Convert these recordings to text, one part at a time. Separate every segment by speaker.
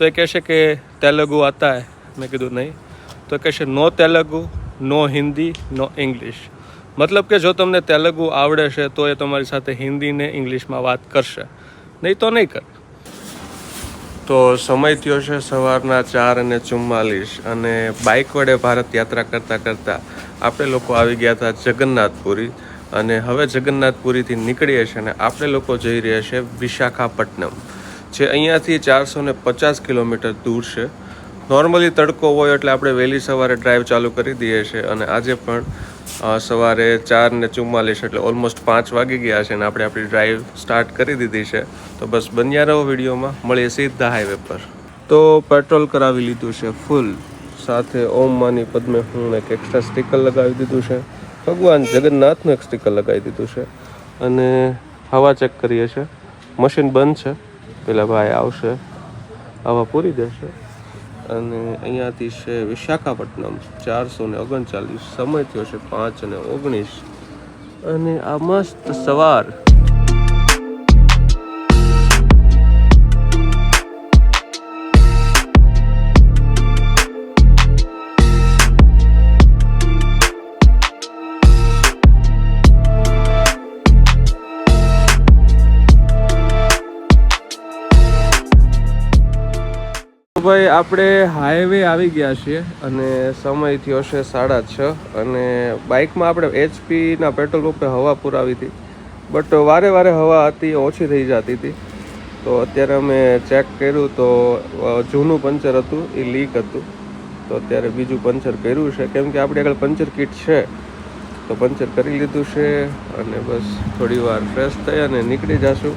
Speaker 1: તો એ કહેશે કે તેલુગુ આતા હે. મેં કીધું, નહીં. તો કહેશે, no Telugu, no Hindi, no English. મતલબ કે જો તમને તેલુગુ આવડે છે, તો એ તમારી સાથે હિન્દી ને ઇંગ્લિશમાં વાત કરશે. નહીં તો નહીં કરે. તો સમય થયો છે સવારના ચાર અને ચુમ્માલીસ અને બાઇક વડે ભારત યાત્રા કરતાં કરતાં આપણે લોકો આવી ગયા હતા જગન્નાથપુરી અને હવે જગન્નાથપુરીથી નીકળીએ છીએ અને આપણે લોકો જઈ રહ્યા છીએ વિશાખાપટ્ટનમ. જે અહીંયાથી ચારસો ને પચાસ કિલોમીટર દૂર છે. નોર્મલી તડકો હોય એટલે આપણે વહેલી સવારે ડ્રાઈવ ચાલુ કરી દઈએ છીએ અને આજે પણ સવારે ચાર ને ચુમ્માલીસ એટલે ઓલમોસ્ટ પાંચ વાગી ગયા છે અને આપણે આપણી ડ્રાઈવ સ્ટાર્ટ કરી દીધી છે. તો બસ બન્યા રહો વિડીયોમાં, મળીએ સીધા હાઈવે પર. તો પેટ્રોલ કરાવી લીધું છે ફૂલ સાથે ઓમ માની પદ્મે હું એક એક્સ્ટ્રા સ્ટીકર લગાવી દીધું છે. ભગવાન જગન્નાથનું એક સ્ટીકર લગાવી દીધું છે. અને હવા ચેક કરીએ છીએ. મશીન બંધ છે. પેલા ભાઈ આવશે, આવા પૂરી દેશે. અને અહીંયાથી છે વિશાખાપટ્ટનમ, ચારસો ને ઓગણચાલીસ. સમય થયો છે પાંચ અને ઓગણીસ. અને આ મસ્ત સવાર ભાઈ આપણે હાઈવે આવી ગયા છીએ અને સમય થયો છે સાડા છ અને બાઇકમાં આપણે એચપીના પેટ્રોલ પંપે હવા પુરાવી હતી. બટ વારે વારે હવા હતી, ઓછી થઈ જતી હતી. તો અત્યારે અમે ચેક કર્યું તો જૂનું પંચર હતું, એ લીક હતું. તો અત્યારે બીજું પંચર કર્યું છે. કેમ કે આપણી આગળ પંચર કિટ છે. તો પંચર કરી લીધું છે અને બસ થોડી વાર ફ્રેશ થઈ અને નીકળી જશું.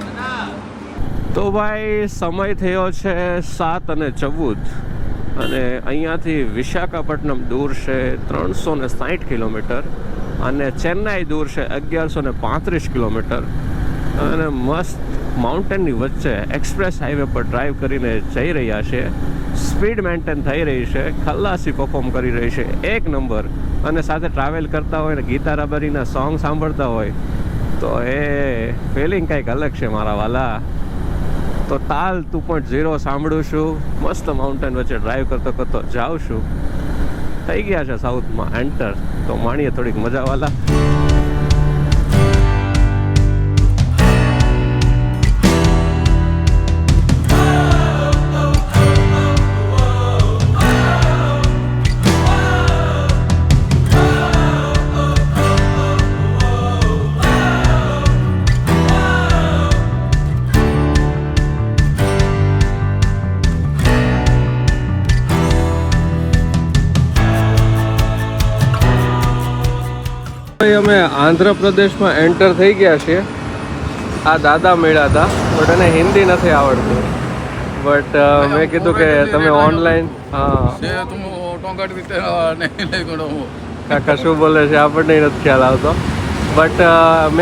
Speaker 1: તો ભાઈ, સમય થયો છે સાત અને ચૌદ અને અહીંયાથી વિશાખાપટ્ટનમ દૂર છે ત્રણસો ને સાઠ કિલોમીટર અને ચેન્નાઈ દૂર છે અગિયારસો ને પાંત્રીસ કિલોમીટર. અને મસ્ત માઉન્ટેનની વચ્ચે એક્સપ્રેસ હાઈવે પર ડ્રાઈવ કરીને જઈ રહ્યા છે. સ્પીડ મેન્ટેન થઈ રહી છે, ખલ્લાસી પરફોર્મ કરી રહી છે એક નંબર. અને સાથે ટ્રાવેલ કરતા હોય ને ગીતા રબારીના સોંગ સાંભળતા હોય, તો એ ફિલિંગ કંઈક અલગ છે મારા વાલા. તો તાલ ટુ પોઈન્ટ ઝીરો સાંભળું છું. મસ્ત માઉન્ટેન વચ્ચે ડ્રાઈવ કરતો કરતો જાઉં છું. થઈ ગયા છે સાઉથમાં એન્ટર તો માણીએ થોડીક મજા ભાઈ અમે આંધ્રપ્રદેશમાં એન્ટર થઈ ગયા છીએ. આ દાદા મેળા હતા બટ એને હિન્દી નથી આવડતું. બટ મેં કીધું કે તમે ઓનલાઈન હા. કશું બોલે છે આપણને નથી ખ્યાલ આવતો. બટ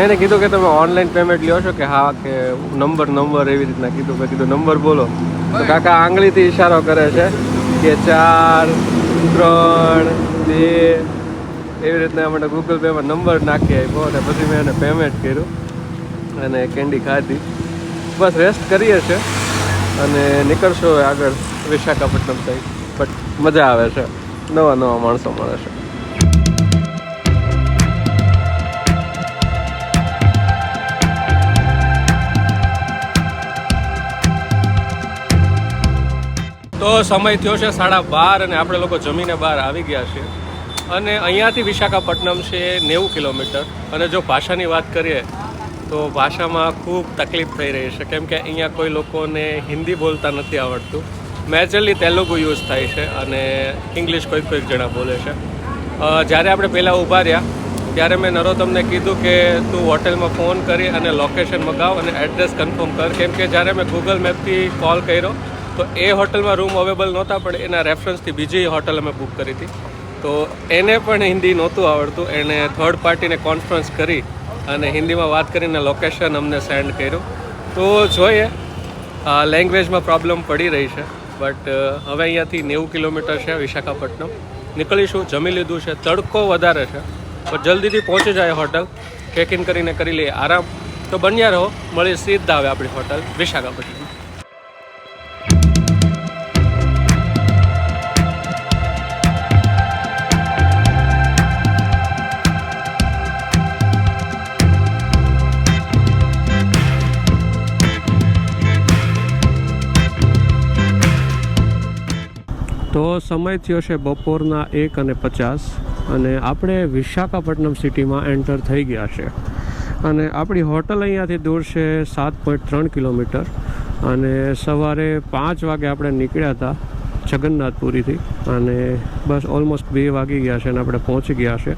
Speaker 1: મેં કીધું કે તમે ઓનલાઈન પેમેન્ટ લ્યો છો કે હા કે નંબર નંબર એવી રીતના કીધું મેં કીધું નંબર બોલો. તો કાકા આંગળીથી ઈશારો કરે છે કે ચાર ત્રણ બે એવી રીતના મને ગૂગલ પેમાં નંબર નાખી આપ્યો અને પછી મેં એને પેમેન્ટ કર્યું અને કેન્ડી ખાધી. બસ રેસ્ટ કરીએ છે અને નીકળશો આગળ વિશાખાપટ્ટનમ સાઈડ બટ મજા આવે છે. નવા નવા માણસો મળે છે. તો સમય થયો છે સાડા બાર અને આપણે લોકો જમીને બહાર આવી ગયા છીએ. અને અહીંયાથી વિશાખાપટ્ટનમ છે નેવું કિલોમીટર. અને જો ભાષાની વાત કરીએ, તો ભાષામાં ખૂબ તકલીફ થઈ રહી છે. કેમ કે અહીંયા કોઈ લોકોને હિન્દી બોલતા નથી આવડતું. મેજરલી તેલુગુ યુઝ થાય છે અને ઇંગ્લિશ કોઈક કોઈક જણા બોલે છે. જ્યારે આપણે પહેલાં ઊભા રહ્યા, ત્યારે મેં નરોતમને કીધું કે તું હોટલમાં ફોન કરી અને લોકેશન મગાવ અને એડ્રેસ કન્ફર્મ કર. કેમ કે જ્યારે મેં ગૂગલ મેપથી કોલ કર્યો, તો એ હોટલમાં રૂમ અવેલેબલ નહોતા, પણ એના રેફરન્સથી બીજી હોટલ અમે બુક કરી હતી. તો એને પણ હિન્દી નહોતું આવડતું. એણે થર્ડ પાર્ટીને કોન્ફરન્સ કરી અને હિન્દીમાં વાત કરીને લોકેશન અમને સેન્ડ કર્યું. તો જોઈએ લેંગ્વેજમાં પ્રોબ્લેમ પડી રહી છે બટ હવે અહીંયાથી નેવું કિલોમીટર છે વિશાખાપટ્ટનમ. નીકળીશું, જમી લીધું છે, તડકો વધારે છે તો જલ્દીથી પહોંચી જાય હોટલ ચેક ઇન કરીને કરી લઈએ, આરામ. તો બન્યા રહો મળી સીધા આવે આપણી હોટલ વિશાખાપટ્ટનમ.
Speaker 2: સમય થયો છે બપોરના એક અને પચાસ અને આપણે વિશાખાપટ્ટનમ સિટીમાં એન્ટર થઈ ગયા છે. અને આપણી હોટલ અહીંયાથી દૂર છે સાત પોઈન્ટ ત્રણ કિલોમીટર અને સવારે પાંચ વાગે આપણે નીકળ્યા હતા જગન્નાથપુરીથી અને બસ ઓલમોસ્ટ બે વાગી ગયા છે અને આપણે પહોંચી ગયા છે.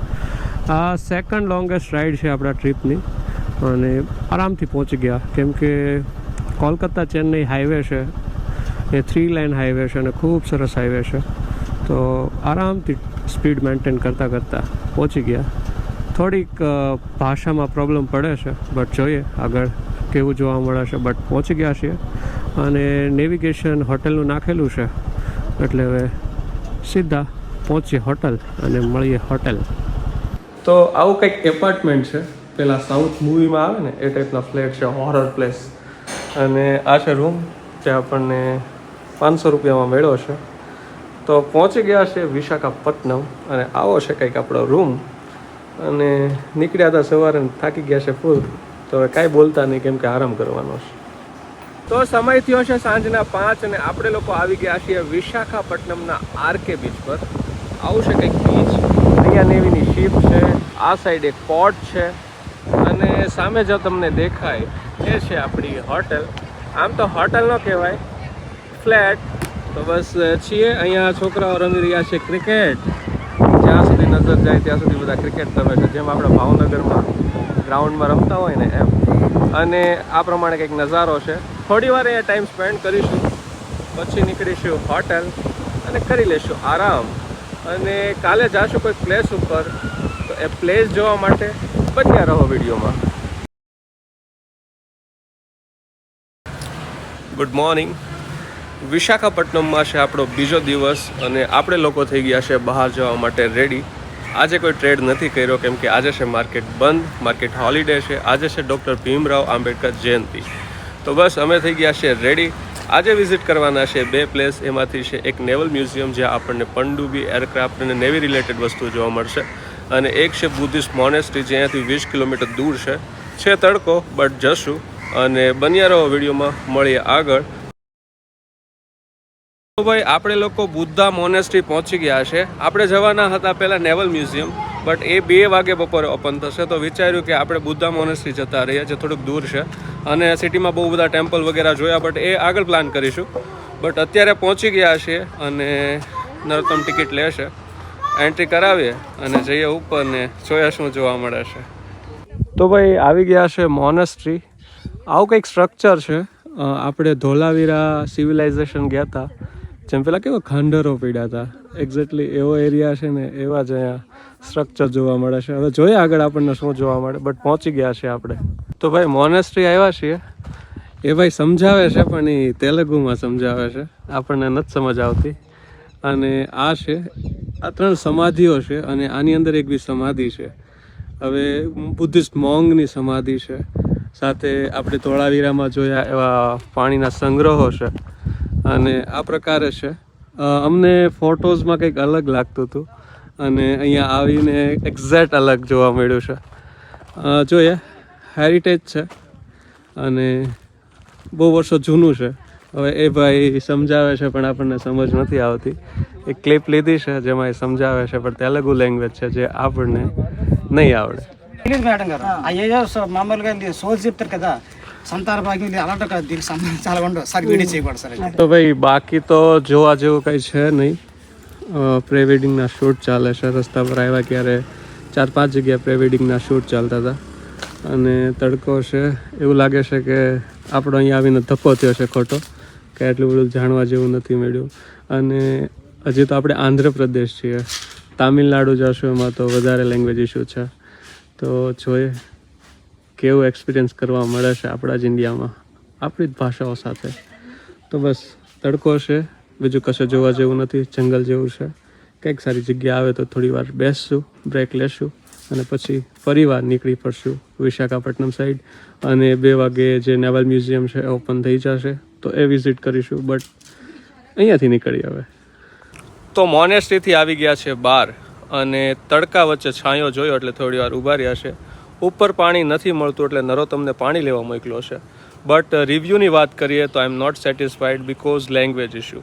Speaker 2: આ સેકન્ડ લોંગેસ્ટ રાઈડ છે આપણા ટ્રીપની અને આરામથી પહોંચી ગયા. કેમ કે કોલકાતા ચેન્નઈ હાઈવે છે એ થ્રી લાઇન હાઈવે છે અને ખૂબ સરસ હાઈવે છે. તો આરામથી સ્પીડ મેન્ટેન કરતાં કરતાં પહોંચી ગયા. થોડીક ભાષામાં પ્રોબ્લેમ પડે છે બટ જોઈએ આગળ કેવું જોવા મળે છે. બટ પહોંચી ગયા છીએ અને નેવિગેશન હોટેલનું નાખેલું છે. એટલે હવે સીધા પહોંચીએ હોટલ અને મળીએ હોટેલ
Speaker 1: તો આવું કંઈક એપાર્ટમેન્ટ છે. પેલા સાઉથ મૂવીમાં આવે ને, એ ટાઈપના ફ્લેટ છે હોરર પ્લેસ અને આ છે રૂમ જે આપણને પાંચસો રૂપિયામાં મેળ્યો છે. તો પહોંચી ગયા છે વિશાખાપટ્ટનમ અને આવો છે કંઈક આપણો રૂમ. અને નીકળ્યા હતા સવારે થાકી ગયા છે ફૂલ. તો હવે કાંઈ બોલતા નહીં, કેમ કે આરામ કરવાનો છે. તો સમય થયો છે સાંજના પાંચ અને આપણે લોકો આવી ગયા છીએ વિશાખાપટ્ટનમના આરકે બીચ પર. આવું છે કંઈક બીચ. અહીંયા નેવીની શિપ છે, આ સાઈડ એક પોર્ટ છે. અને સામે જો તમને દેખાય, એ છે આપણી હોટલ. આમ તો હોટલ ન કહેવાય ફ્લેટ. તો બસ છીએ. અહીંયા છોકરાઓ રમી રહ્યા છે ક્રિકેટ. જ્યાં સુધી નજર જાય ત્યાં સુધી બધા ક્રિકેટ રમે છે. જેમ આપણે ભાવનગરમાં ગ્રાઉન્ડમાં રમતા હોય ને એમ. અને આ પ્રમાણે કંઈક નજારો છે. થોડી વાર અહીંયા ટાઈમ સ્પેન્ડ કરીશું. પછી નીકળીશું હોટલ અને કરી લઈશું આરામ. અને કાલે જાશું કોઈ પ્લેસ ઉપર. તો એ પ્લેસ જોવા માટે બન્યા રહો વિડીયોમાં. ગુડ મોર્નિંગ વિશાખાપટ્ટનમમાં છે આપણો બીજો દિવસ અને આપણે લોકો થઈ ગયા છે બહાર જવા માટે રેડી આજે કોઈ ટ્રેડ નથી કર્યો, કેમ કે આજે છે માર્કેટ બંધ માર્કેટ હોલિડે છે. આજે છે ડૉક્ટર ભીમરાવ આંબેડકર જયંતિ. તો બસ અમે થઈ ગયા છે રેડી આજે વિઝિટ કરવાના છે બે પ્લેસ એમાંથી છે એક નેવલ મ્યુઝિયમ જ્યાં આપણને પનડુબી એરક્રાફ્ટ અને નેવી રિલેટેડ વસ્તુ જોવા મળશે. અને એક છે બુદ્ધિસ્ટ મોનેસ્ટ્રી જે અહીંયાથી વીસ કિલોમીટર દૂર છે. છે તડકો બટ જશું. અને બન્યા રહો વિડીયોમાં. મળીએ આગળ. ભાઈ, આપણે લોકો બુદ્ધા મોનેસ્ટ્રી પહોંચી ગયા છે. આપણે જવાના હતા પહેલાં નેવલ મ્યુઝિયમ બટ એ બે વાગે બપોરે ઓપન થશે. તો વિચાર્યું કે આપણે બુદ્ધા મોનેસ્ટ્રી જતા રહીએ જે થોડુંક દૂર છે. અને સિટીમાં બહુ બધા ટેમ્પલ વગેરે જોયા બટ એ આગળ પ્લાન કરીશું. બટ અત્યારે પહોંચી ગયા છીએ અને નરોત્તમ ટિકિટ લેશે એન્ટ્રી કરાવીએ અને જઈએ ઉપર ને જોયા શું જોવા મળે છે. તો ભાઈ, આવી ગયા છે મોનેસ્ટ્રી આવું કંઈક સ્ટ્રક્ચર છે. આપણે ધોલાવીરા સિવિલાઇઝેશન ગયા હતા. જેમ પેલા કેવા ખાંડરો પીડ્યા હતા એક્ઝેક્ટલી એવો એરિયા છે ને, એવા જ અહીંયા સ્ટ્રક્ચર જોવા મળે છે. હવે જોઈએ આગળ આપણને શું જોવા મળે બટ પહોંચી ગયા છે આપણે. તો ભાઈ મોનેસ્ટ્રી આવ્યા છીએ. એ ભાઈ સમજાવે છે, પણ એ તેલુગુમાં સમજાવે છે. આપણને નથી સમજ આવતી. અને આ છે, આ ત્રણ સમાધિઓ છે, અને આની અંદર એક બી સમાધિ છે. હવે બુદ્ધિસ્ટ મોંગની સમાધિ છે. સાથે આપણે ધોળાવીરામાં જોયા એવા પાણીના સંગ્રહો છે. અને આ પ્રકારે છે અ, અમને ફોટોઝમાં કંઈક અલગ લાગતું હતું અને અહીંયા આવીને એક્ઝેક્ટ અલગ જોવા મળ્યું છે અ, જોઈએ હેરિટેજ છે અને બહુ વર્ષો જૂનું છે હવે એ ભાઈ સમજાવે છે પણ આપણને સમજ નથી આવતી એક ક્લિપ લીધી છે જેમાં એ સમજાવે છે પણ તેલુગુ લેંગ્વેજ છે જે આપણને નહીં આવડે
Speaker 3: తెలియదు మేడం గారు అయ్యో సో- మామూలుగా ఇది సోల్ చెప్తారు కదా సంతాన భాగ్యం ఇది అలాంటి ఒక దీనికి సంబంధం చాలా ఉండవు సార్ వీడియో చేయకూడదు సార్ ఇది.
Speaker 1: તો ભાઈ બાકી તો જોવા જેવું કંઈ છે નહીં પ્રી વેડિંગના શૂટ ચાલે છે રસ્તા પર આવ્યા ક્યારે ચાર પાંચ જગ્યાએ પ્રી વેડિંગના શૂટ ચાલતા હતા અને તડકો છે એવું લાગે છે કે આપણો અહીંયા આવીને ધક્કો થયો છે ખોટો કે એટલું બધું જાણવા જેવું નથી મળ્યું અને હજી તો આપણે આંધ્રપ્રદેશ છીએ તામિલનાડુ જશું એમાં તો વધારે લેંગ્વેજ ઇશ્યુ છે તો જોઈએ કેવું એક્સપિરિયન્સ કરવા મળે છે આપણા જ ઇન્ડિયામાં આપણી જ ભાષાઓ સાથે. તો બસ, તડકો છે બીજું કશે જોવા જેવું નથી. જંગલ જેવું છે. કંઈક સારી જગ્યા આવે તો થોડી વાર બેસશું બ્રેક લેશું અને પછી ફરીવાર નીકળી પડશું વિશાખાપટ્ટનમ સાઈડ અને બે વાગે જે નેવલ મ્યુઝિયમ છે ઓપન થઈ જશે. તો એ વિઝિટ કરીશું બટ અહીંયાથી નીકળી હવે. તો મોનેસ્ટ્રીથી આવી ગયા છે બહાર અને તડકા વચ્ચે છાંયો જોયો એટલે થોડી વાર ઊભા રહ્યા છે. ઉપર પાણી નથી મળતું એટલે નરો તમને પાણી લેવા મોકલ્યો છે. બટ રિવ્યૂની વાત કરીએ તો I am not satisfied because language issue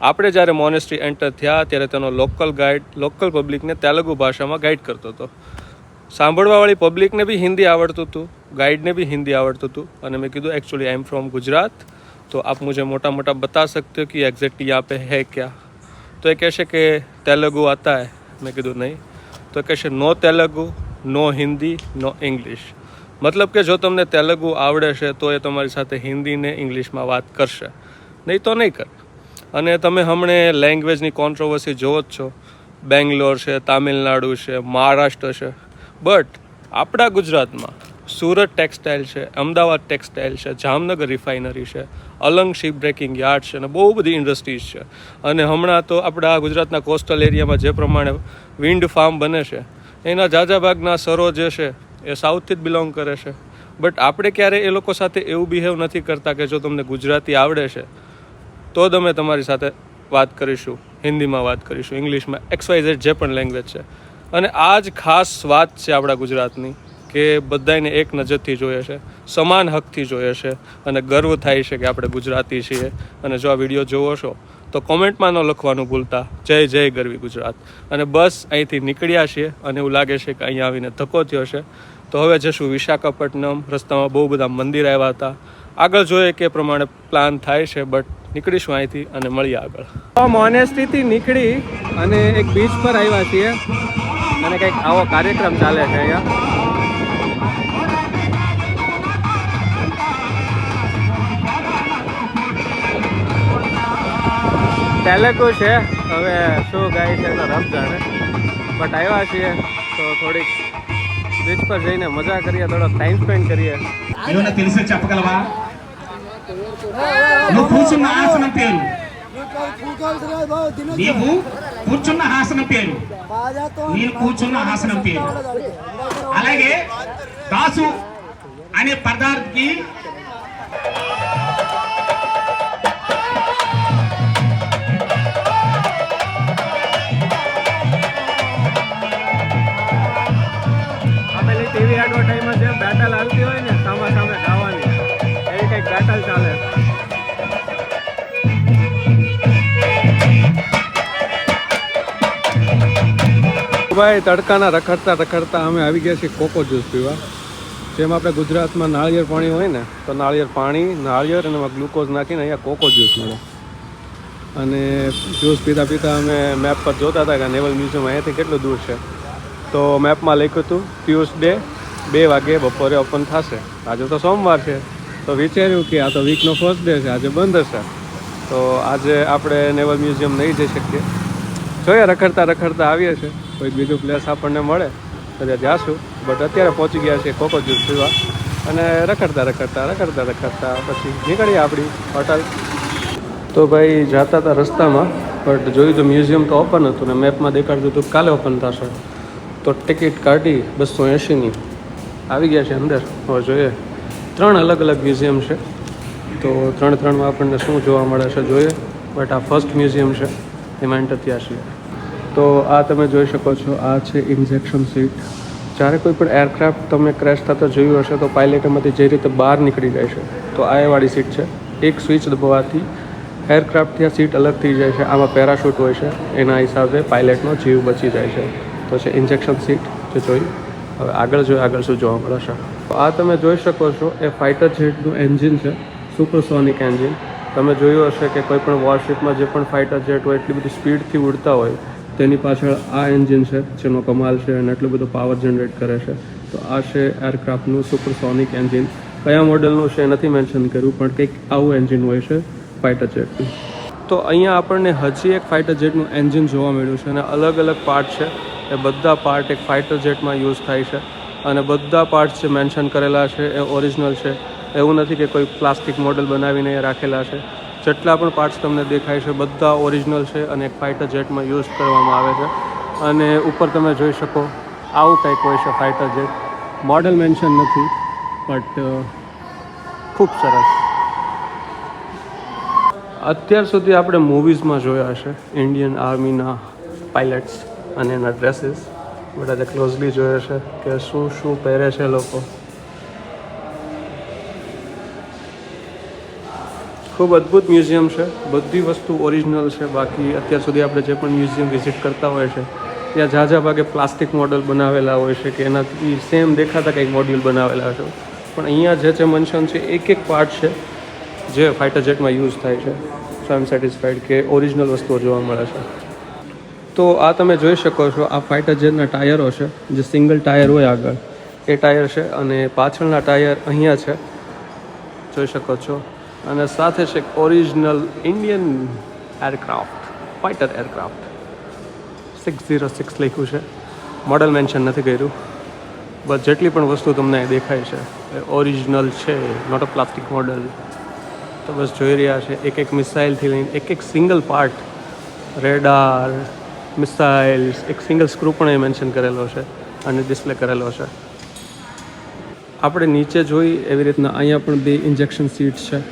Speaker 1: આપણે જ્યારે મોનેસ્ટ્રી એન્ટર થયા ત્યારે તેનો લોકલ ગાઈડ લોકલ પબ્લિકને તેલુગુ ભાષામાં ગાઈડ કરતો હતો. સાંભળવાવાળી પબ્લિકને બી હિન્દી આવડતું હતું ગાઈડને બી હિન્દી આવડતું હતું. અને મેં કીધું actually I am from Gujarat. તો આપ મુજે મોટા મોટા બતા સકતે કે એક્ઝેક્ટલી યહાં પે હે ક્યાં. તો એ કહેશે કે, તેલુગુ આતા હે. મેં કીધું, નહીં. તો કહેશે, no Telugu. No Hindi, no English. મતલબ કે જો તમને તેલુગુ આવડે છે, તો એ તમારી સાથે હિન્દી ને ઇંગ્લિશમાં વાત કરશે. નહીં તો નહીં કરે. અને તમે હમણે લેંગ્વેજની કોન્ટ્રોવર્સી જોવો જ છો. બેંગ્લોર છે, તામિલનાડુ છે, મહારાષ્ટ્ર છે. બટ આપણા ગુજરાતમાં સુરત ટેક્સટાઇલ છે, અમદાવાદ ટેક્સટાઇલ છે, જામનગર રિફાઇનરી છે, અલંગ શીપ બ્રેકિંગ યાર્ડ છે અને બહુ બધી ઇન્ડસ્ટ્રીઝ છે. અને હમણાં તો આપણા ગુજરાતના કોસ્ટલ એરિયામાં જે પ્રમાણે વિન્ડ ફાર્મ બને છે એના જાજા ભાગના સરો જે છે, એ સાઉથથી જ બિલોંગ કરે છે. બટ આપણે ક્યારે એ લોકો સાથે એવું બિહેવ નથી કરતા કે જો તમને ગુજરાતી આવડે છે, તો જ અમે તમારી સાથે વાત કરીશું, હિન્દીમાં વાત કરીશું, ઇંગ્લિશમાં એક્સવાઇઝેડ જે પણ લેંગ્વેજ છે. અને આ જ ખાસ વાત છે આપણા ગુજરાતની, કે બધાને એક નજરથી જોઈએ છે, સમાન હકથી જોઈએ છે, અને ગર્વ થાય છે કે આપણે ગુજરાતી છીએ. અને જો આ વીડિયો જોવો છો તો કોમેન્ટમાં ન લખવાનું ભૂલતા. જય જય ગરવી ગુજરાત. અને બસ અહીંથી નીકળ્યા છીએ અને એવું લાગે છે કે અહીંયા આવીને ધક્કો થયો છે. તો હવે જશું વિશાખાપટ્ટનમ. રસ્તામાં બહુ બધા મંદિર આવ્યા હતા. આગળ જોઈએ કે પ્રમાણે પ્લાન થાય છે બટ નીકળીશું અહીંથી અને મળીએ આગળ. મોનેસ્ટ્રીથી નીકળી અને એક બીચ પર આવ્યા છીએ. અને કંઈક આવો કાર્યક્રમ ચાલે છે અહીંયા. તેલુગુ છે હવે શું ગાય છે તો રબ જાણે બટ આવ્યા છીએ તો થોડીક બીચ પર જઈને મજા કરીએ થોડો ટાઈમ સ્પેન્ડ કરીએ
Speaker 4: ఏమన్నా తెలిసే చెప్పగలవా నువ్వు కూర్చున్న ఆసనం పేరు నీవు కూర్చున్న ఆసనం పేరు నేను కూర్చున్న ఆసనం పేరు అలాగే దాసు అనే పదార్థకి
Speaker 1: બેટલ હાલતી હોય ને, સામે સામે ગાવાની એવી કંઈક બેટલ ચાલે. ભાઈ, તડકાના રખડતા રખડતા અમે આવી ગયા છીએ કોકો જ્યુસ પીવા. જેમ આપણે ગુજરાતમાં નાળિયેર પાણી હોય ને, તો નાળિયેર પાણી, નાળિયેર અને એમાં ગ્લુકોઝ નાખીને અહીંયા કોકો જ્યુસ મળે. અને જ્યુસ પીતા પીતા અમે મેપ પર જોતા હતા કે નેવલ મ્યુઝિયમ અહીંયાથી કેટલું દૂર છે. તો મેપમાં લખ્યું હતું, ટ્યુઝડે બે વાગે બપોરે ઓપન થશે. આજે તો સોમવાર છે. તો વિચાર્યું કે આ તો વીકનો ફર્સ્ટ ડે છે. આજે બંધ હશે. તો આજે આપણે નેવલ મ્યુઝિયમ નહીં જઈ શકીએ. જોઈએ, રખડતા રખડતા આવીએ છીએ. કોઈ બીજું પ્લેસ આપણને મળે તો ત્યાં જાશું. બટ અત્યારે પહોંચી ગયા છે કોકો જ્યુસ પીવા અને રખડતા રખડતા રખડતા રખડતા પછી નીકળીએ આપણી હોટલ તો ભાઈ, જાતા હતા રસ્તામાં. બટ જોયું તો મ્યુઝિયમ તો ઓપન હતું ને મેપમાં દેખાડતું હતું કાલે ઓપન થશે. તો ટિકિટ કાઢી બસો એંશીની આવી ગયા છે અંદર. હવે જોઈએ. ત્રણ અલગ અલગ મ્યુઝિયમ છે. તો ત્રણ ત્રણમાં આપણને શું જોવા મળે છે જોઈએ. બટ આ ફર્સ્ટ મ્યુઝિયમ છે. એમાં એન્ટર થયા છીએ તો આ તમે જોઈ શકો છો. આ છે ઇન્જેક્શન સીટ. જ્યારે કોઈ પણ એરક્રાફ્ટ તમે ક્રેશ થતો જોયું હશે, તો પાયલટમાંથી જે રીતે બહાર નીકળી જાય છે. તો આ એવાળી વાળી સીટ છે. એક સ્વિચ દબાવવાથી એરક્રાફ્ટથી આ સીટ અલગ થઈ જાય છે. આમાં પેરાશૂટ હોય છે. એના હિસાબે પાઇલટનો જીવ બચી જાય છે. તો છે ઇન્જેક્શન સીટ. જે જોઈ હવે આગળ જોઈએ આગળ શું જોવા મળે છે. તો આ તમે જોઈ શકો છો, એ ફાઇટર જેટનું એન્જિન છે સુપરસોનિક એન્જિન તમે જોયું હશે કે કોઈ પણ વોરશિપમાં જે પણ ફાઇટર જેટ હોય, એટલી બધી સ્પીડથી ઉડતા હોય, તેની પાછળ આ એન્જિન છે, જેનો કમાલ છે અને એટલો બધો પાવર જનરેટ કરે છે. તો આ છે એરક્રાફ્ટનું સુપરસોનિક એન્જિન કયા મોડલનું છે નથી મેન્શન કર્યું, પણ કંઈક આવું એન્જિન હોય છે ફાઇટર જેટનું તો અહીંયા આપણને હજી એક ફાઇટર જેટનું એન્જિન જોવા મળ્યું છે અને અલગ અલગ પાર્ટ છે. એ બધા પાર્ટ એક ફાઇટર જેટમાં યુઝ થાય છે. અને બધા પાર્ટ્સ જે મેન્શન કરેલા છે એ ઓરિજિનલ છે. એવું નથી કે કોઈ પ્લાસ્ટિક મોડલ બનાવીને એ રાખેલા છે. જેટલા પણ પાર્ટ્સ તમને દેખાય છે બધા ઓરિજિનલ છે અને એક ફાઇટર જેટમાં યુઝ કરવામાં આવે છે. અને ઉપર તમે જોઈ શકો, આવું કંઈક હોય છે ફાઇટર જેટ મોડલ મેન્શન નથી બટ ખૂબ સરસ. અત્યાર સુધી આપણે મૂવીઝમાં જોયા છે ઇન્ડિયન આર્મીના પાયલટ્સ અને એના ડ્રેસીસ બટ આજે ક્લોઝલી જોયા છે કે શું શું પહેરે છે લોકો. ખૂબ અદ્ભુત મ્યુઝિયમ છે. બધી વસ્તુ ઓરિજિનલ છે. બાકી અત્યાર સુધી આપણે જે પણ મ્યુઝિયમ વિઝિટ કરતા હોય છે, ત્યાં ઝાઝા ભાગે પ્લાસ્ટિક મોડલ બનાવેલા હોય છે કે એનાથી સેમ દેખાતા કંઈક મોડ્યુલ બનાવેલા છે પણ અહીંયા જે જે મનશન છે એક એક પાર્ટ છે. જે ફાઇટર જેટમાં યુઝ થાય છે. સો આઈ એમ સેટિસ્ફાઈડ કે ઓરિજિનલ વસ્તુઓ જોવા મળે છે. તો આ તમે જોઈ શકો છો, આ ફાઇટર જેટના ટાયરો છે, જે સિંગલ ટાયર હોય આગળ. એ ટાયર છે અને પાછળના ટાયર અહીંયા છે. જોઈ શકો છો. અને સાથે છે original Indian aircraft fighter aircraft six zero six લખ્યું છે. મોડલ મેન્શન નથી કર્યું. બસ જેટલી પણ વસ્તુ તમને દેખાય છે, એ ઓરિજિનલ છે નોટ અ પ્લાસ્ટિક મોડલ બસ જોઈ રહ્યા છે. એક એક મિસાઇલથી લઈને એક એક સિંગલ પાર્ટ, રેડાર, મિસાઇલ્સ, એક સિંગલ સ્ક્રૂ પણ એ મેન્શન કરેલો છે અને ડિસ્પ્લે કરેલો છે. આપણે નીચે જોઈ એવી રીતના અહીંયા પણ બે ઇન્જેક્શન સીટ છે.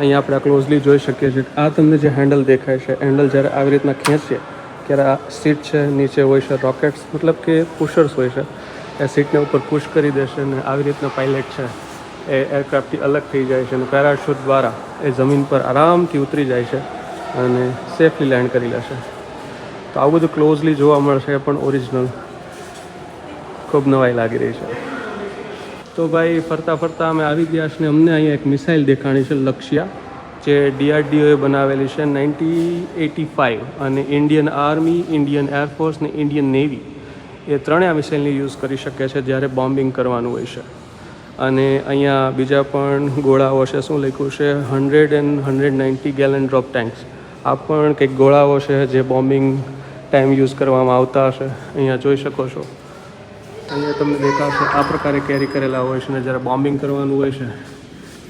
Speaker 1: અહીંયા આપણે ક્લોઝલી જોઈ શકીએ છીએ. આ તમને જે હેન્ડલ દેખાય છે હેન્ડલ જ્યારે આવી રીતના ખેંચીએ, ત્યારે આ સીટ છે, નીચે હોય છે રોકેટ્સ મતલબ કે પુશર્સ હોય છે. એ સીટને ઉપર પુશ કરી દેશે અને આવી રીતના પાઇલટ છે. એ એરક્રાફ્ટથી અલગ થઈ જાય છે અને પેરાશૂટ દ્વારા એ જમીન પર આરામથી ઉતરી જાય છે અને સેફલી લેન્ડ કરી લેશે. તો આવું બધું ક્લોઝલી જોવા મળશે, પણ ઓરિજિનલ ખૂબ નવાઈ લાગી રહી છે. તો ભાઈ, ફરતા ફરતા અમે આવી ગયા છે ને અમને અહીંયા એક મિસાઇલ દેખાણી છે લક્ષ્યા, જે ડીઆરડીઓએ બનાવેલી છે નાઇન્ટી એટી ફાઇવ અને Indian army Indian air force ને ઇન્ડિયન નેવી એ ત્રણેય આ મિસાઇલની યુઝ કરી શકે છે જ્યારે બોમ્બિંગ કરવાનું હોય છે. અને અહીંયા બીજા પણ ગોળાઓ છે શું લખ્યું છે? Hundred and hundred ninety gallon drop tanks આ પણ કંઈક ગોળાઓ છે જે બોમ્બિંગ ટાઈમ યુઝ કરવામાં આવતા હશે. અહીંયા જોઈ શકો છો. અહીંયા તમને દેખાશે આ પ્રકારે કેરી કરેલા હોય છે ને જ્યારે બોમ્બિંગ કરવાનું હોય છે,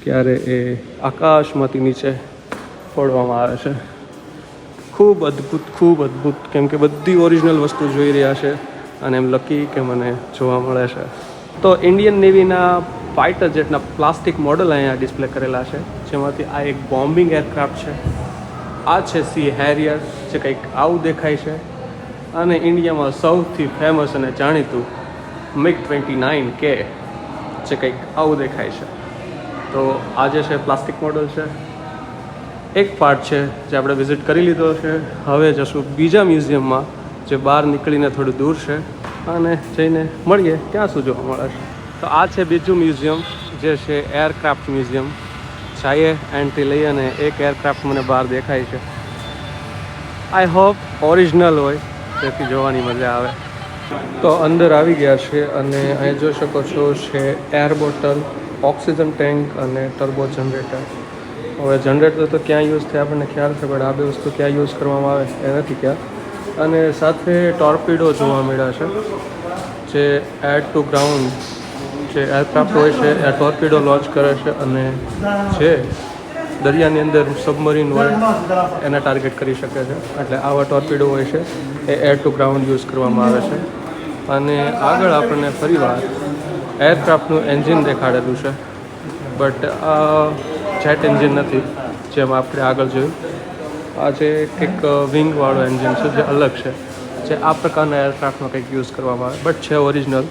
Speaker 1: ત્યારે એ આકાશમાંથી નીચે ફોડવામાં આવે છે. ખૂબ અદ્ભુત ખૂબ અદ્ભુત. કેમ કે બધી ઓરિજિનલ વસ્તુ જોઈ રહ્યા છે અને એમ લકી કે મને જોવા મળે છે. તો ઇન્ડિયન નેવીના ફાઇટર જેટના પ્લાસ્ટિક મોડલ અહીંયા ડિસ્પ્લે કરેલા છે. જેમાંથી આ એક બોમ્બિંગ એરક્રાફ્ટ છે. આ છે સી હેરિયર જે કંઈક આવું દેખાય છે. અને ઇન્ડિયામાં સૌથી ફેમસ અને જાણીતું મિગ ટ્વેન્ટી નાઇન કે જે કંઈક આવું દેખાય છે. તો આ જે છે પ્લાસ્ટિક મોડલ છે. એક પાર્ટ છે જે આપણે વિઝિટ કરી લીધો છે. હવે જશું બીજા મ્યુઝિયમમાં જે બહાર નીકળીને થોડું દૂર છે. અને જઈને મળીએ. ત્યાં શું જોવા મળે છે? તો આ છે બીજું મ્યુઝિયમ, જે છે એરક્રાફ્ટ મ્યુઝિયમ. જઈએ, એન્ટ્રી લઈ અને એક એરક્રાફ્ટ મને બહાર દેખાય છે. આઈ હોપ ઓરિજિનલ હોય, જેથી જોવાની મજા આવે. તો અંદર આવી ગયા છે અને અહીં જોઈ શકો છો છે એર બોટલ ઓક્સિજન ટેન્ક અને ટર્બો જનરેટર હવે જનરેટર તો ક્યાં યુઝ થાય આપણને ખ્યાલ છે પણ આ બે વસ્તુ ક્યાં યુઝ કરવામાં આવે, એ નથી ખ્યાલ. અને સાથે ટોર્પિડો જોવા મળ્યા છે, જે એડ ટુ ગ્રાઉન્ડ જે એરક્રાફ્ટ હોય છે, એ ટોર્પિડો લોન્ચ કરે છે અને જે દરિયાની અંદર સબમરીન હોય, એને ટાર્ગેટ કરી શકે છે. એટલે આવા ટોર્પિડો હોય છે, એ એર ટુ ગ્રાઉન્ડ યુઝ કરવામાં આવે છે. અને આગળ આપણને ફરીવાર એરક્રાફ્ટનું એન્જિન દેખાડેલું છે બટ આ જેટ એન્જિન નથી, જેમ આપણે આગળ જોયું. આ જે કંઈક વિંગવાળો એન્જિન છે જે અલગ છે, જે આ પ્રકારના એરક્રાફ્ટમાં કંઈક યુઝ કરવામાં આવે બટ છે ઓરિજિનલ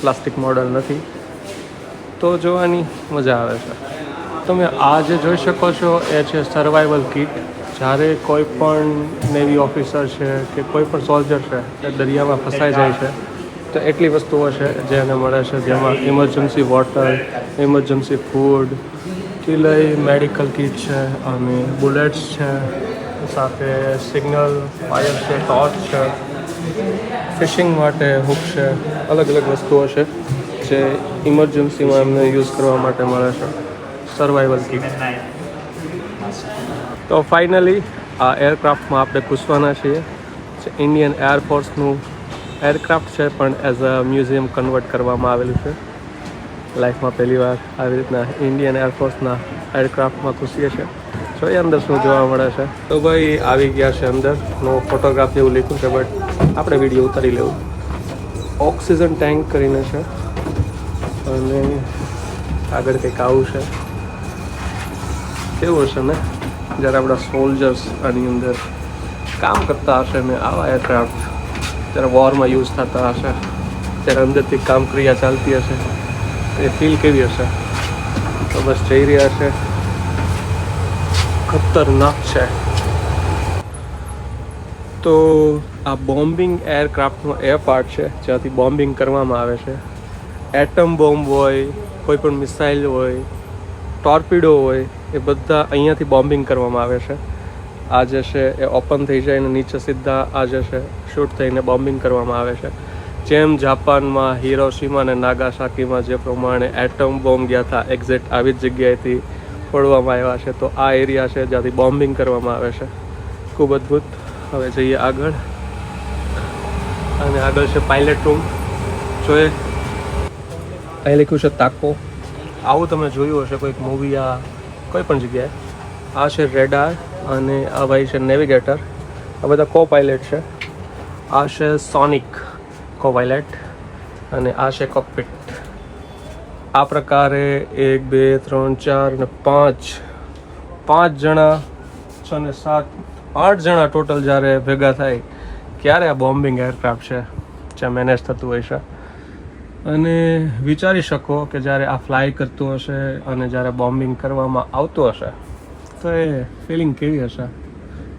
Speaker 1: પ્લાસ્ટિક મોડલ નથી. તો જોવાની મજા આવે છે. તમે આ જે જોઈ શકો છો, એ છે સર્વાઈવલ કિટ જ્યારે કોઈ પણ નેવી ઓફિસર છે કે કોઈ પણ સોલ્જર છે, એ દરિયામાં ફસાઈ જાય છે, તો એટલી વસ્તુઓ છે જે એને મળે છે. જેમાં ઇમરજન્સી વોટર ઇમરજન્સી ફૂડથી લઈ મેડિકલ કિટ છે, અને બુલેટ્સ છે સાથે સિગ્નલ ફાયર છે ટોર્ચ છે ફિશિંગ માટે હુક છે. અલગ અલગ વસ્તુઓ છે જે ઇમરજન્સીમાં એમને યુઝ કરવા માટે મળે છે. સર્વાઈવલ કિટ તો ફાઇનલી આ એરક્રાફ્ટમાં આપણે ઘૂસવાના છીએ. જે ઇન્ડિયન એરફોર્સનું એરક્રાફ્ટ છે, પણ એઝ અ મ્યુઝિયમ કન્વર્ટ કરવામાં આવેલું છે. લાઈફમાં પહેલી વાર આવી રીતના ઇન્ડિયન એરફોર્સના એરક્રાફ્ટમાં ઘૂસીએ છીએ. જોઈએ અંદર શું જોવા મળે છે? તો ભાઈ આવી ગયા છે અંદર. નો ફોટોગ્રાફ જેવું લખ્યું છે બટ આપણે વીડિયો ઉતારી લેવું. ઓક્સિજન ટેન્ક કરીને છે. અને આગળ કંઈક આવું છે. કેવું હશે ને? જ્યારે આપણા સોલ્જર્સ આની અંદર કામ કરતા હશે ને આવા એરક્રાફ્ટ ત્યારે વોરમાં યુઝ થતા હશે, ત્યારે અંદરથી કામ ક્રિયા ચાલતી હશે. એ ફીલ કેવી હશે? તો બસ જઈ રહ્યા છે. ખતરનાક છે. તો આ બોમ્બિંગ એરક્રાફ્ટનો એ પાર્ટ છે, જ્યાંથી બોમ્બિંગ કરવામાં આવે છે. એટમ બોમ્બ હોય, કોઈ પણ મિસાઇલ હોય ટોર્પિડો હોય, એ બધા અહીંયાથી બોમ્બિંગ કરવામાં આવે છે. આ જે છે એ ઓપન થઈ જાય અને નીચે સીધા આ જે છે શૂટ થઈને બોમ્બિંગ કરવામાં આવે છે. જેમ જાપાનમાં, હિરોશીમા અને નાગાસાકીમાં જે પ્રમાણે એટમ બોમ્બ ગયા હતા એક્ઝેક્ટ આવી જ જગ્યાએથી પડવામાં આવ્યા છે, તો આ એરિયા છે જ્યાંથી બોમ્બિંગ કરવામાં આવે છે. ખૂબ અદ્ભુત. હવે જઈએ આગળ. અને આગળ છે પાયલટ રૂમ જોઈએ. અહીં લખ્યું છે તાકો. આવું તમે જોયું હશે કોઈક મૂવી આ કોઈ પણ જગ્યાએ. આ છે રેડાર અને આ ભાઈ છે નેવિગેટર આ બધા કો પાયલટ છે. આ છે સોનિક કો પાયલટ અને આ છે કોકપિટ આ પ્રકારે એક, બે, ત્રણ, ચાર અને પાંચ. પાંચ જણા છ ને સાત, આઠ જણા ટોટલ જ્યારે ભેગા થાય, ક્યારે આ બોમ્બિંગ એરક્રાફ્ટ છે? જ્યાં મેનેજ થતું હોય છે. અને વિચારી શકો કે જ્યારે આ ફ્લાય કરતું હશે અને જ્યારે બોમ્બિંગ કરવામાં આવતું હશે, તો એ ફિલિંગ કેવી હશે?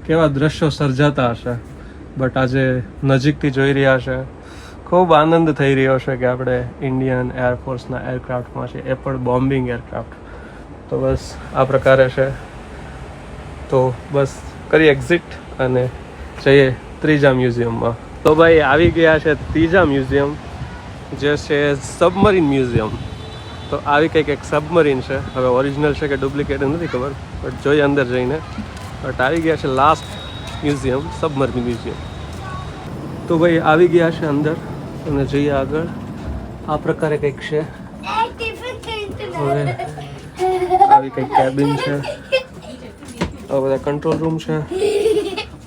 Speaker 1: કેવા દ્રશ્યો સર્જાતા હશે? બટ આજે નજીકથી જોઈ રહ્યા છે. ખૂબ આનંદ થઈ રહ્યો છે કે આપણે ઇન્ડિયન એરફોર્સના એરક્રાફ્ટમાં છે. એ પણ બોમ્બિંગ એરક્રાફ્ટ તો બસ આ પ્રકારે છે. તો બસ કરી એક્ઝિટ અને જઈએ ત્રીજા મ્યુઝિયમમાં તો ભાઈ આવી ગયા છે ત્રીજા મ્યુઝિયમ જે છે સબમરીન મ્યુઝિયમ તો આવી કંઈક એક સબમરીન છે. હવે ઓરિજિનલ છે કે ડુપ્લિકેટ નથી ખબર બટ જોઈએ અંદર જઈને. બટ આવી ગયા છે લાસ્ટ મ્યુઝિયમ સબમરીન મ્યુઝિયમ તો ભાઈ આવી ગયા છે અંદર. અને જઈએ આગળ. આ પ્રકારે કંઈક છે. હવે આવી કંઈક કેબિન છે. આ બધા કંટ્રોલ રૂમ છે.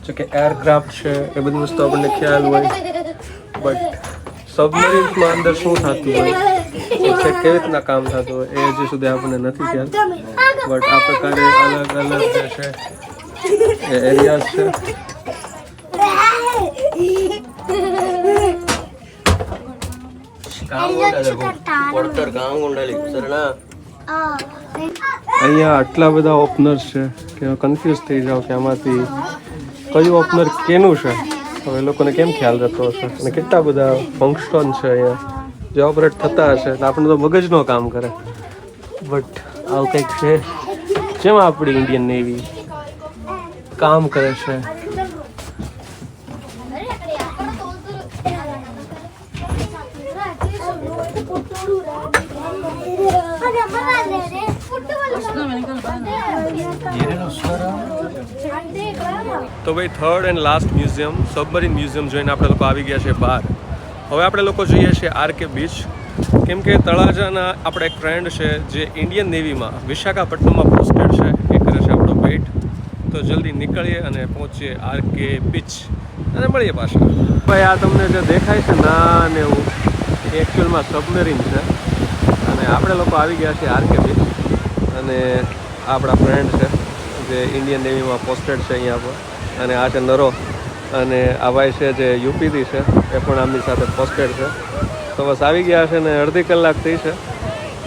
Speaker 1: જો કે એરક્રાફ્ટ છે, એ બધી વસ્તુ આપણને ખ્યાલ હોય. બટ સબમરીન્સમાં અંદર શું થતું હોય? છે? કેવી રીતના કામ થતું હોય? એ હજી સુધી આપણને નથી ખ્યાલ. બટ આ પ્રકારે અલગ અલગ જે છે, એ એરિયાઝ છે. અહીંયા આટલા બધા ઓપનર છે કે કન્ફ્યુઝ થઈ જાઓ કે આમાંથી કયું ઓપનર કેનું છે? હવે લોકોને કેમ ખ્યાલ રહેતો હશે? અને કેટલા બધા ફંક્શન છે અહીંયા? જે ઓપરેટ થતા હશે, એટલે આપણે તો મગજનો કામ કરે. બટ આવું કંઈક છે? જેમ આપણી ઇન્ડિયન નેવી કામ કરે છે. તો ભાઈ third and last museum submarine museum જોઈને આપણે લોકો આવી ગયા છે બહાર. હવે આપણે લોકો જોઈએ છીએ આર કે બીચ કેમ કે તળાજાના આપણે એક ફ્રેન્ડ છે જે ઇન્ડિયન નેવીમાં વિશાખાપટ્ટનમમાં પોસ્ટેડ છે. એ કરે છે આપણો વેઇટ તો જલ્દી નીકળીએ અને પહોંચીએ આરકે બીચ અને મળીએ પાછા. ભાઈ, આ તમને જે દેખાય છે ના ને એવું એ એકચ્યુઅલમાં સબમરીન છે. અને આપણે લોકો આવી ગયા છીએ આર બીચ અને આપણા ફ્રેન્ડ છે, જે ઇન્ડિયન નેવીમાં પોસ્ટેડ છે અહીંયા પર. અને આ છે નરો. અને આ ભાઈ છે જે યુપીથી છે, એ પણ આમની સાથે પોસ્ટેડ છે. તો બસ આવી ગયા છે ને અડધી કલાક થઈ છે.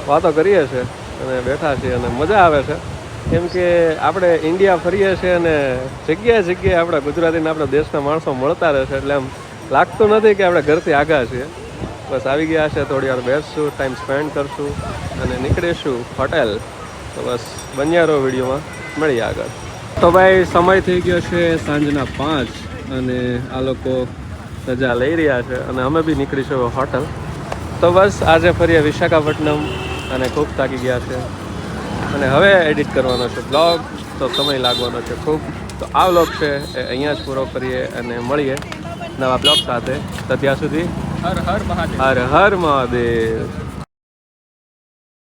Speaker 1: વાતો કરીએ છીએ અને બેઠા છીએ અને મજા આવે છે. કેમ કે આપણે ઇન્ડિયા ફરીએ છીએ અને જગ્યાએ જગ્યાએ આપણા ગુજરાતીના આપણા દેશના માણસો મળતા રહે છે. એટલે આમ લાગતું નથી કે આપણે ઘરથી આગા છીએ. બસ આવી ગયા છે, થોડી વાર બેસશું ટાઈમ સ્પેન્ડ કરશું અને નીકળીશું હોટેલ તો બસ બન્યા રહો વિડીયોમાં, મળીએ આગળ. તો ભાઈ, સમય થઈ ગયો છે સાંજના પાંચ અને આ લોકો રજા લઈ રહ્યા છે અને અમે બી નીકળીશું હોટલ તો બસ આજે ફરીએ વિશાખાપટ્ટનમ અને ખૂબ થાકી ગયા છે. અને હવે એડિટ કરવાનો છે બ્લોગ તો સમય લાગવાનો છે ખૂબ. તો આ બ્લોગ છે, એ અહીંયા જ પૂરો કરીએ અને મળીએ. નવા બ્લોગ સાથે. તો ત્યાં સુધી
Speaker 5: હર હર મહાદેવ.
Speaker 1: હર હર મહાદેવ.